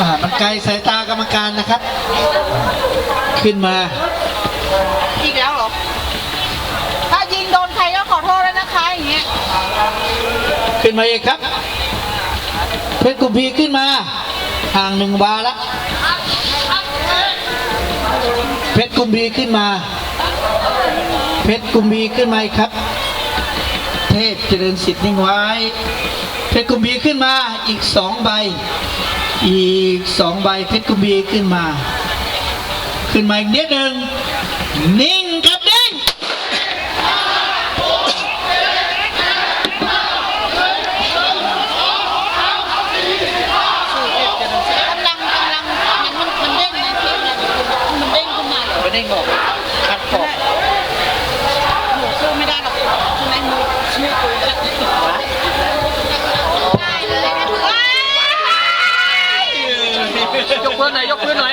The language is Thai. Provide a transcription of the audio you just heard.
อ่ามันไกลสายตากรรมการนะครับ ขึ้นมา อีกแล้วเหรอ ถ้ายิงโดนใครก็ขอโทษแล้วนะคะอย่างเงี้ย ขึ้นมาอีกครับ เพชรกุมพีขึ้นมา ห่างหนึ่งวาละเพชรกุมพีขึ้นมา เพชรกุมพีขึ้นมาอีกครับ เทพเจริญสิทธิ์นิ่งไว้ เพชรกุมพีขึ้นมาอีกสองใบ อีกสองใบเพชรกุมพีขึ้นมา ขึ้นมาอีกนิดหนึ่งนิ่งครับนิ่งกำลังกำลังมันมันมันเด้งนะพี่มันเด้งขึ้นมาเลย ไม่ได้งอกคัดขอบ ยกพื้นหน่อยยกพื้นหน่อย